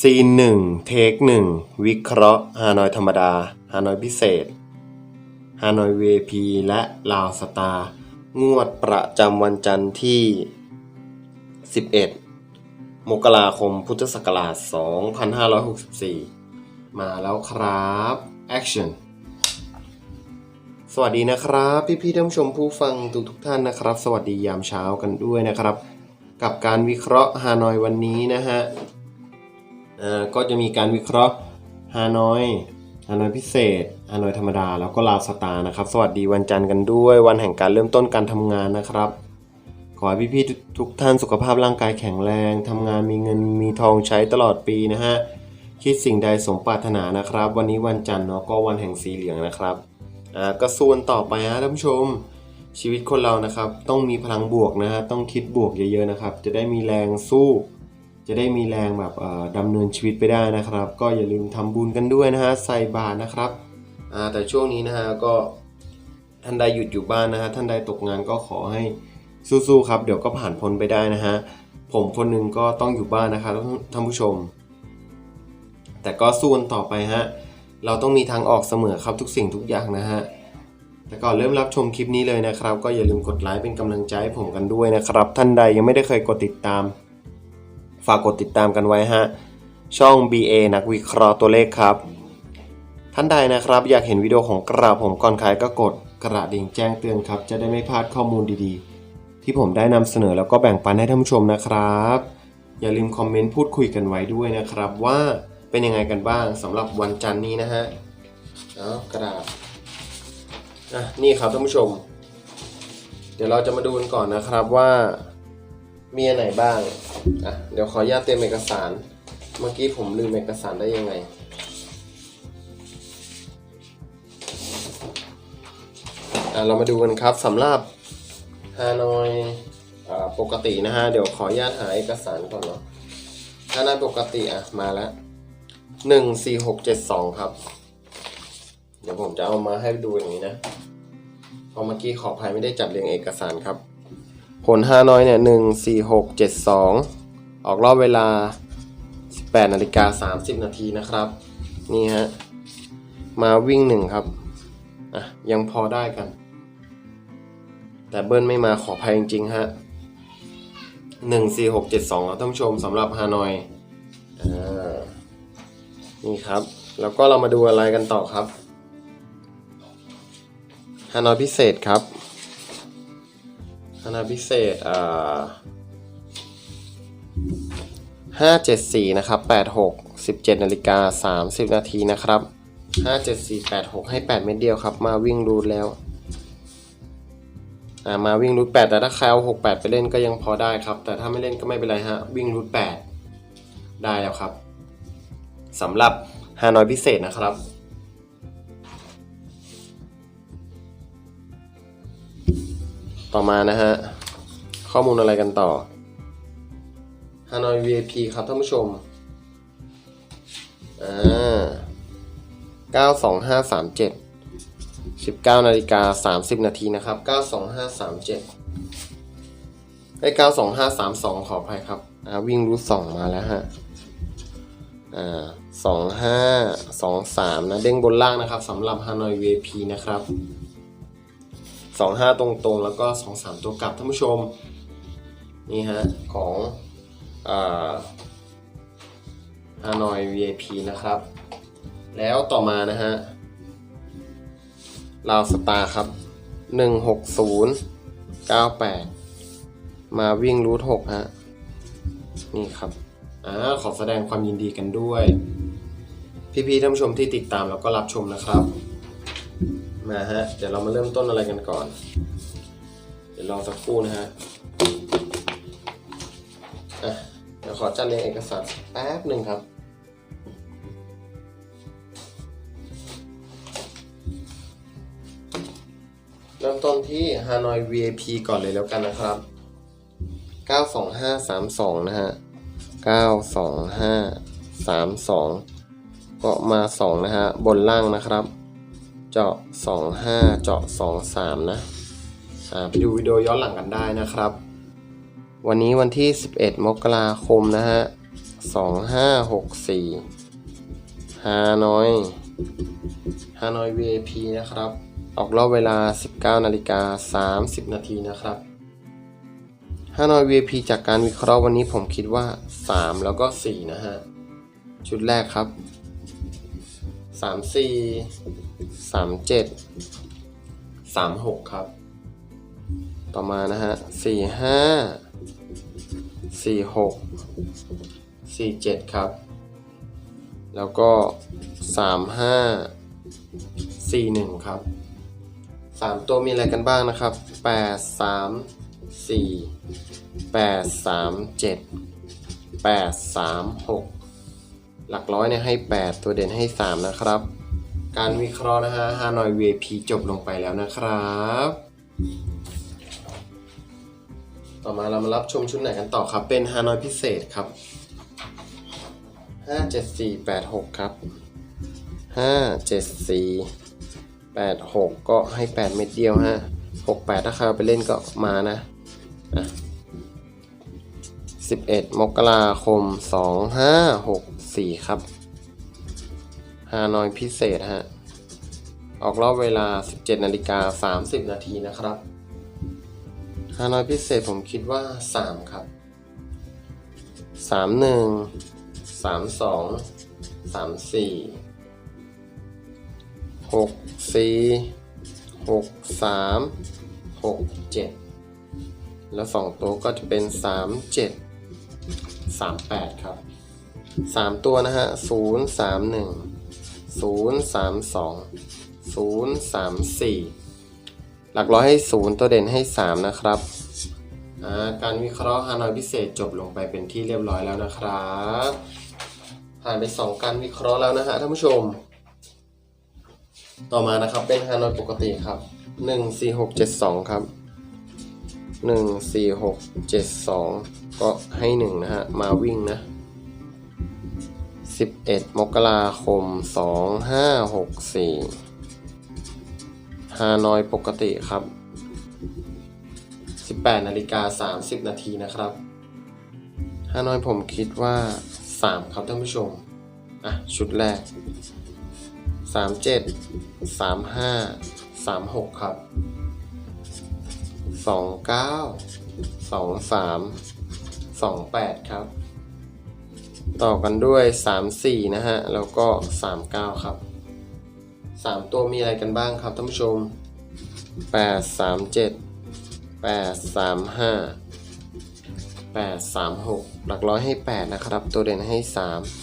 ซีนหนึ่งเทคหนึ่งวิเคราะห์ฮานอยธรรมดา ฮานอยพิเศษ ฮานอย VIP และลาวสตาร์งวดประจำวันจันทร์ที่ 11 มกราคมพุทธศักราช 2564 มาแล้วครับ Action สวัสดีนะครับ พี่พี่ๆท่านผู้ชมผู้ฟังทุกทุกท่านนะครับ สวัสดียามเช้ากันด้วยนะครับ กับการวิเคราะห์ฮานอยวันนี้นะฮะ ก็จะมีการวิเคราะห์ฮานอยฮานอยพิเศษฮานอยธรรมดา แล้วก็ลาวสตาร์นะครับ สวัสดีวันจันทร์กันด้วย วันแห่งการเริ่มต้นการทำงานนะครับ ขอให้พี่พี่ๆทุกท่านสุขภาพร่างกายแข็งแรงทำงานมีเงินมีทองใช้ตลอดปีนะฮะคิดสิ่งใดสมปรารถนานะครับ วันนี้วันจันทร์เนาะก็วันแห่งสีเหลืองนะครับอ่าก็ส่วนต่อไปฮะท่านผู้ชมชีวิตคนเรานะครับ ต้องมีพลังบวกนะฮะต้องคิดบวกเยอะๆนะครับ จะได้มีแรงสู้ จะได้มีแรงแบบดำเนินชีวิตไปได้นะครับ ก็อย่าลืมทำบุญกันด้วยนะฮะใส่บาตรนะครับแต่ช่วงนี้นะฮะก็ท่านใดหยุดอยู่บ้านนะฮะท่านใดตกงานก็ขอให้สู้ๆครับ เดี๋ยวก็ผ่านพ้นไปได้นะฮะผมคนหนึ่งก็ต้องอยู่บ้านนะครับท่านผู้ชม แต่ก็สู้กันต่อไปฮะเราต้องมีทางออกเสมอครับทุกสิ่งทุกอย่างนะฮะแต่ก่อนเริ่มรับชมคลิปนี้เลยนะครับ ก็อย่าลืมกดไลค์เป็นกำลังใจให้ผมกันด้วยนะครับ ท่านใดยังไม่ได้เคยกดติดตาม ฝากกดติดตามกันไว้ฮะ ช่อง BA นักวิเคราะห์ตัวเลขครับ ท่านใดนะครับ อยากเห็นวิดีโอของกระผมก่อนใครก็กดกระดิ่งแจ้งเตือนครับ จะได้ไม่พลาดข้อมูลดีๆ ที่ผมได้นำเสนอแล้วก็แบ่งปันให้ท่านผู้ชมนะครับ อย่าลืมคอมเมนต์พูดคุยกันไว้ด้วยนะครับ ว่าเป็นยังไงกันบ้างสำหรับวันจันทร์นี้นะฮะเอากระดาษอะนี่ครับท่านผู้ชม เดี๋ยวเราจะมาดูกันก่อนนะครับว่า มีอันไหนบ้าง อะ เดี๋ยวขออนุญาตเตรียมเอกสาร เมื่อกี้ผมลืมเอกสารได้ยังไง อะ เรามาดูกันครับสำหรับฮานอยอ่าปกตินะฮะ เดี๋ยวขออนุญาตหาเอกสารก่อนเนาะฮานอยปกติอะ มาแล้วหนึ่งสี่หกเจ็ดสองครับ เดี๋ยวผมจะเอามาให้ดูอย่างนี้นะเพราะเมื่อกี้ขออภัยไม่ได้จัดเรียงเอกสารครับ ผลฮานอยเนี่ยหนึ่งสี่หกเจ็ดสองออกรอบเวลา 18นาฬิกา30 นาทีนะครับ นี่ฮะ มาวิ่งหนึ่งครับ อะ ยังพอได้กัน แต่เบิ้ลไม่มาขอภัยจริงๆฮะหนึ่งสี่หกเจ็ดสองท่านผู้ชมสำหรับฮานอยอ่านี่ครับ แล้วก็เรามาดูอะไรกันต่อครับฮานอยพิเศษครับ ฮาพิเศษอ่าห้าเจ็ดสี่นะครับแปดหกสิบเจ็ดนาฬิกาสามสิบนาทีนะครับห้าเจ็ดสี่แปดหกให้แปดเม็ดเดียวครับ มาวิ่งรูทแล้วอ่ามาวิ่งรูทแปดแต่ถ้าใครเอาหกแปดไปเล่นก็ยังพอได้ครับ แต่ถ้าไม่เล่นก็ไม่เป็นไรฮะ วิ่งรูทแปดได้แล้วครับสำหรับฮานอยพิเศษนะครับ ต่อมานะฮะ ข้อมูลอะไรกันต่อฮานอย VIP ครับท่านผู้ชม อ่าเก้าสองห้าสามเจ็ด19นาฬิกา30นาทีนะครับ92537ไอ้ย92532ขออภัยครับ อ่าวิ่งรูทสองมาแล้วฮะ อ่า2523นะเด้งบนล่างนะครับสำหรับ Hanoi VIP นะครับ 25 ตรงๆ แล้วก็ 23 ตัวกลับท่านผู้ชม นี่ฮะ ของอ่า Hanoi VIP นะครับ แล้วต่อมานะฮะลาวสตาร์ครับหนึ่งหกศูนย์เก้าแปดมาวิ่งรูทหกฮะ นี่ครับอ่าขอแสดงความยินดีกันด้วย พี่ๆท่านผู้ชมที่ติดตามแล้วก็รับชมนะครับ มาฮะ เดี๋ยวเรามาเริ่มต้นอะไรกันก่อน เดี๋ยวรอสักครู่นะฮะเดี๋ยวขอจัดเรียงเอกสารแป๊บหนึ่งครับเริ่มต้นที่ Hanoi VIP ก่อนเลยแล้วกันนะครับ 92532 นะฮะ 92532 ก็มา 2 นะฮะ บนล่างนะครับ เจาะ 25 เจาะ 23 นะอ่าไปดูวิดีโอย้อนหลังกันได้นะครับ วันนี้วันที่ 11 มกราคมนะฮะสองห้าหกสี่ฮานอยฮานอย VIP นะครับ ออกรอบเวลา 19 นาฬิกา 30 นาทีนะครับฮานอย VIP จากการวิเคราะห์วันนี้ผมคิดว่า 3 แล้วก็ 4 นะฮะ ชุดแรกครับ 3 4 3 7 3 6ครับ ต่อมานะฮะ4 5 4 6 4 7ครับ แล้วก็3 5 4 1ครับ3ตัวมีอะไรกันบ้างนะครับ8 3 4 8 3 7 8 3 6ห ลักร้อยเนี่ยให้ 8 ตัวเด่นให้ 3 นะครับ การวิเคราะห์นะฮะฮานอย VIP จบลงไปแล้วนะครับ ต่อมาเรามารับชมชุดไหนกันต่อครับ เป็นฮานอยพิเศษครับห้าเจ็ดสี่แปดหกครับห้าเจ็ดสี่แปดหกก็ให้แปดเม็ดเดียวฮะหกแปดถ้าใครเอาไปเล่นก็มานะสิบเอ็ดมกราคมส สี่ครับ ฮานอยพิเศษฮะ ออกรอบเวลา 17นาฬิกา30 นาทีนะครับ ฮานอยพิเศษผมคิดว่า 3 ครับ 3 1 3 2 3 4 6 4 6 3 6 7 แล้ว 2 ตัวก็จะเป็น 3 7 3 8 ครับ 3ตัวนะฮะ0 3 1 0 3 2 0 3 4หลักร้อยให้0ตัวเด่นให้3นะครับาการวิเคราะห์ฮานอยพิเศษจบลงไปเป็นที่เรียบร้อยแล้วนะครับผ่านไป 2 การวิเคราะห์แล้วนะฮะท่านผู้ชม ต่อมานะครับเป็นฮานอยปกติครับ 1 4 6 7 2 ครับ 1 4 6 7 2 ก็ให้ 1 นะฮะ มาวิ่งนะ 11 มกราคม 2564ฮานอยปกติครับ 18นาฬิกา30 นาทีนะครับฮานอยผมคิดว่า 3 ครับท่านผู้ชม อะ ชุดแรก 37 35 36 ครับ 29 23 28 ครับ ต่อกันด้วย 34 นะฮะ แล้วก็ 39 ครับ 3 ตัวมีอะไรกันบ้างครับท่านผู้ชม 8 3 7 8 3 5 8 3 6 หลักร้อยให้ 8 นะครับ ตัวเด่นให้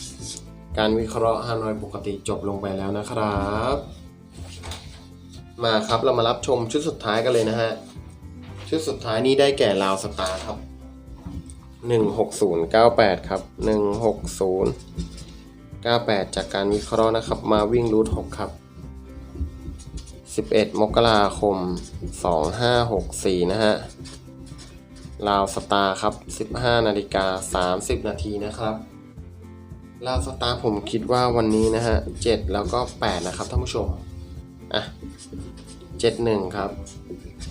3 การวิเคราะห์ฮานอยปกติจบลงไปแล้วนะครับ มาครับเรามารับชมชุดสุดท้ายกันเลยนะฮะ ชุดสุดท้ายนี้ได้แก่ลาวสตาร์ครับ 16098ครับ160 98จากการวิเคราะห์นะครับ มาวิ่งรูท6ครับ11มกราคม2564นะฮะลาวสตาร์ครับ15นาฬิกา30นาทีนะครับลาวสตาร์ผมคิดว่าวันนี้นะฮะ7แล้วก็8นะครับท่านผู้ชมอะ71ครับ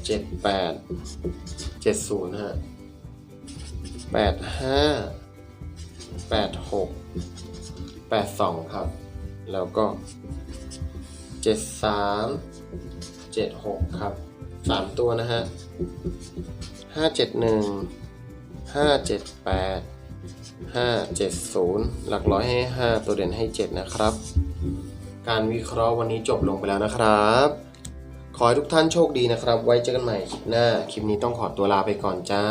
78 70นะฮะ 85 86 82ครับ แล้วก็73 76ครับ3ตัวนะฮะ571 578 570หลักร้อยให้5ตัวเด่นให้7นะครับ การวิเคราะห์วันนี้จบลงไปแล้วนะครับ ขอให้ทุกท่านโชคดีนะครับ ไว้เจอกันใหม่คลิปหน้า คลิปนี้ต้องขอตัวลาไปก่อนจ้า